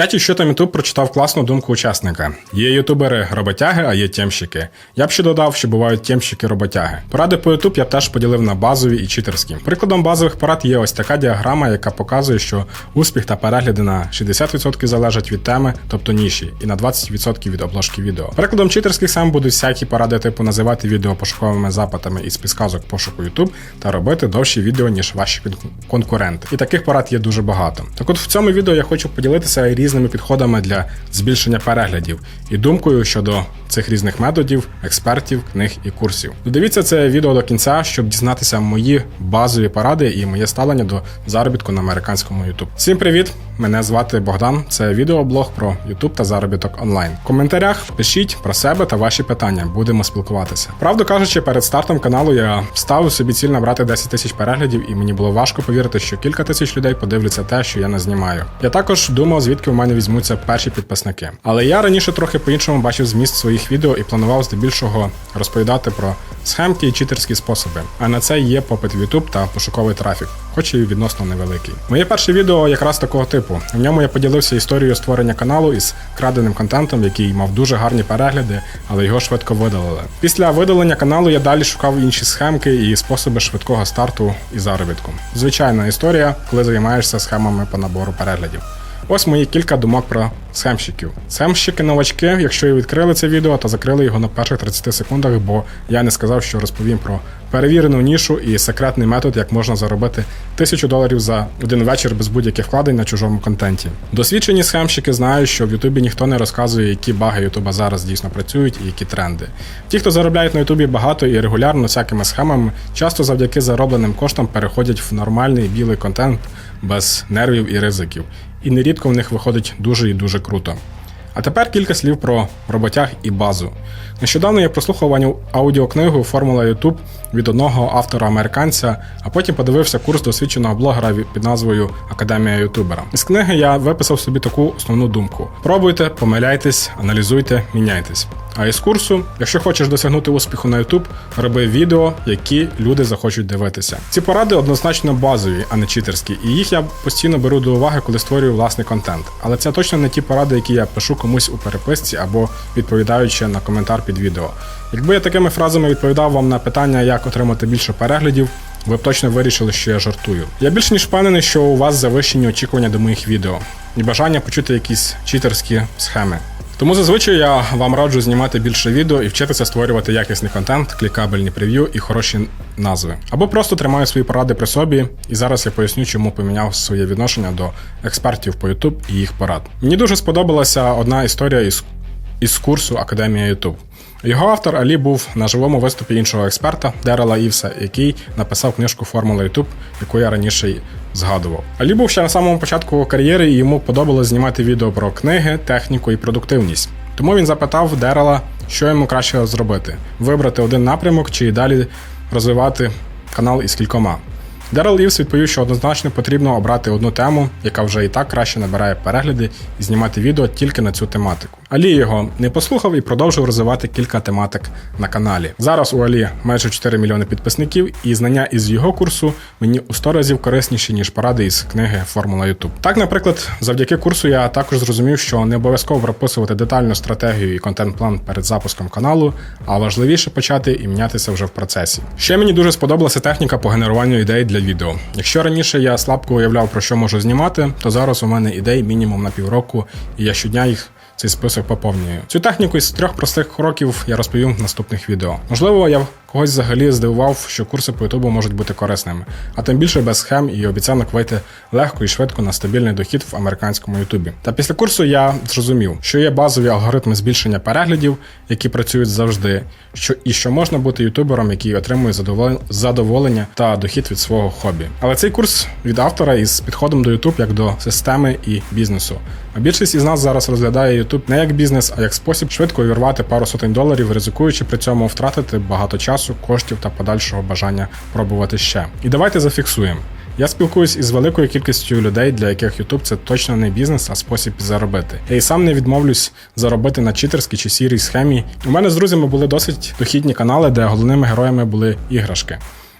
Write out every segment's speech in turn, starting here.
чаті що там Ютуб прочитав класну думку учасника. Є ютубери роботяги, а є тємщики. Я б ще додав, що бувають тємщики роботяги. Поради по Ютуб я б теж поділив на базові і читерські. Прикладом базових порад є ось така діаграма, яка показує, що успіх та перегляди на 60% залежать від теми, тобто ніші, і на 20% від обложки відео. Прикладом читерських сам будуть всякі поради, типу називати відео пошуковими запитами із підсказок пошуку YouTube та робити довші відео, ніж ваші конкуренти. І таких порад є дуже багато. Так от в цьому відео я хочу поділитися різними підходами для збільшення переглядів і думкою щодо цих різних методів, експертів, книг і курсів. Додивіться це відео до кінця, щоб дізнатися мої базові поради і моє ставлення до заробітку на американському YouTube. Всім привіт! Мене звати Богдан. Це відеоблог про YouTube та заробіток онлайн. В коментарях пишіть про себе та ваші питання. Будемо спілкуватися. Правду кажучи, перед стартом каналу я ставив собі ціль набрати 10 тисяч переглядів, і мені було важко повірити, що кілька тисяч людей подивляться те, що я не знімаю. Я також думав, звідки в мене візьмуться перші підписники. Але я раніше трохи по-іншому бачив зміст своїх відео і планував здебільшого розповідати про схемки і читерські способи. А на це є попит в YouTube та пошуковий трафік, хоч і відносно невеликий. Моє перше відео якраз такого типу. В ньому я поділився історією створення каналу із краденим контентом, який мав дуже гарні перегляди, але його швидко видалили. Після видалення каналу я далі шукав інші схемки і способи швидкого старту і заробітку. Звичайна історія, коли займаєшся схемами по набору переглядів. Ось мої кілька думок про схемщиків. Схемщики новачки, якщо і відкрили це відео, то закрили його на перших 30 секундах, бо я не сказав, що розповім про перевірену нішу і секретний метод, як можна заробити тисячу доларів за один вечір без будь-яких вкладень на чужому контенті. Досвідчені схемщики знають, що в Ютубі ніхто не розказує, які баги Ютуба зараз дійсно працюють і які тренди. Ті, хто заробляють на Ютубі багато і регулярно всякими схемами, часто завдяки заробленим коштам переходять в нормальний білий контент без нервів і ризиків. І нерідко в них виходить дуже і дуже круто. А тепер кілька слів про роботяг і базу. Нещодавно я прослухав аудіокнигу Формула YouTube від одного автора американця, а потім подивився курс досвідченого блогера під назвою Академія Ютубера. Із книги я виписав собі таку основну думку: пробуйте, помиляйтесь, аналізуйте, міняйтесь. А із курсу, якщо хочеш досягнути успіху на YouTube, роби відео, які люди захочуть дивитися. Ці поради однозначно базові, а не читерські, і їх я постійно беру до уваги, коли створюю власний контент. Але це точно не ті поради, які я пишу комусь у переписці або відповідаючи на коментар під відео. Якби я такими фразами відповідав вам на питання, як отримати більше переглядів, ви б точно вирішили, що я жартую. Я більш ніж впевнений, що у вас завищені очікування до моїх відео і бажання почути якісь читерські схеми. Тому зазвичай я вам раджу знімати більше відео і вчитися створювати якісний контент, клікабельні прев'ю і хороші назви. Або просто тримаю свої поради при собі, і зараз я поясню, чому поміняв своє відношення до експертів по YouTube і їх порад. Мені дуже сподобалася одна історія із, із курсу Академія YouTube. Його автор Алі був на живому виступі іншого експерта Дерела Івса, який написав книжку Формула YouTube, яку я раніше згадував. Алі був ще на самому початку кар'єри, і йому подобалось знімати відео про книги, техніку і продуктивність. Тому він запитав Дерела, що йому краще зробити: вибрати один напрямок чи далі розвивати канал із кількома. Дерел Івс відповів, що однозначно потрібно обрати одну тему, яка вже і так краще набирає перегляди, і знімати відео тільки на цю тематику. Алі його не послухав і продовжив розвивати кілька тематик на каналі. Зараз у Алі майже 4 мільйони підписників, і знання із його курсу мені у 100 разів корисніші, ніж поради із книги Формула YouTube. Так, наприклад, завдяки курсу я також зрозумів, що не обов'язково прописувати детальну стратегію і контент-план перед запуском каналу, а важливіше почати і мінятися вже в процесі. Ще мені дуже сподобалася техніка по генеруванню ідей для відео. Якщо раніше я слабко уявляв про що можу знімати, то зараз у мене ідей мінімум на півроку, і я щодня їх цей список поповнюю. Цю техніку із трьох простих кроків я розповім в наступних відео. Можливо, я когось взагалі здивував, що курси по Ютубу можуть бути корисними, а тим більше без схем і обіцянок вийти легко і швидко на стабільний дохід в американському Ютубі. Та після курсу я зрозумів, що є базові алгоритми збільшення переглядів, які працюють завжди, що і що можна бути ютубером, який отримує задоволення та дохід від свого хобі. Але цей курс від автора із підходом до YouTube як до системи і бізнесу. А більшість із нас зараз розглядає YouTube не як бізнес, а як спосіб швидко увірвати пару сотень доларів, ризикуючи при цьому втратити багато часу, коштів та подальшого бажання пробувати ще. І давайте зафіксуємо. Я спілкуюсь із великою кількістю людей, для яких YouTube це точно не бізнес, а спосіб заробити. Я і сам не відмовлюсь заробити на читерській чи сірій схемі. У мене з друзями були досить дохідні канали, де головними героями були іграшки.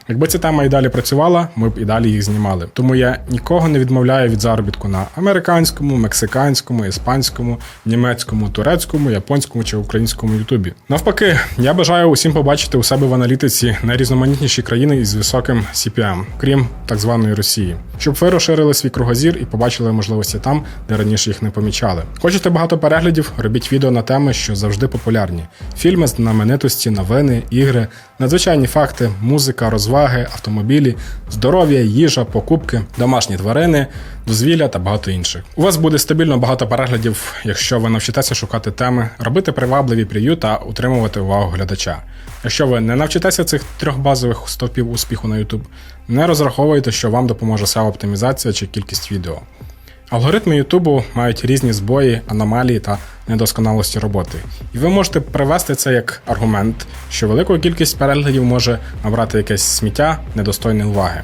Якби ця тема і далі працювала, ми б і далі їх знімали. Тому я нікого не відмовляю від заробітку на американському, мексиканському, іспанському, німецькому, турецькому, японському чи українському ютубі. Навпаки, я бажаю усім побачити у себе в аналітиці найрізноманітніші країни із високим CPM, крім так званої Росії, щоб ви розширили свій кругозір і побачили можливості там, де раніше їх не помічали. Хочете багато переглядів? Робіть відео на теми, що завжди популярні: фільми, знаменитості, новини, ігри, надзвичайні факти, музика, розваги, автомобілі, здоров'я, їжа, покупки, домашні тварини, дозвілля та багато інших. У вас буде стабільно багато переглядів, якщо ви навчитеся шукати теми, робити привабливі прев'ю та утримувати увагу глядача. Якщо ви не навчитеся цих трьох базових стовпів успіху на YouTube, не розраховуйте, що вам допоможе SEO оптимізація чи кількість відео. Алгоритми Ютубу мають різні збої, аномалії та недосконалості роботи. І ви можете привести це як аргумент, що велику кількість переглядів може набрати якесь сміття недостойне уваги.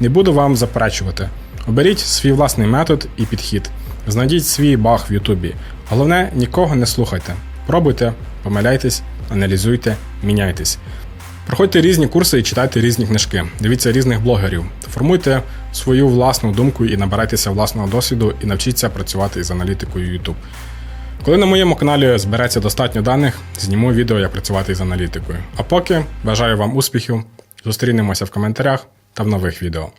Не буду вам заперечувати. Оберіть свій власний метод і підхід. Знайдіть свій баг в Ютубі. Головне, нікого не слухайте. Пробуйте, помиляйтесь, аналізуйте, міняйтесь. Проходьте різні курси і читайте різні книжки. Дивіться різних блогерів. Формуйте свою власну думку і набирайтеся власного досвіду і навчіться працювати із аналітикою YouTube. Коли на моєму каналі збереться достатньо даних, зніму відео, як працювати із аналітикою. А поки бажаю вам успіхів, зустрінемося в коментарях та в нових відео.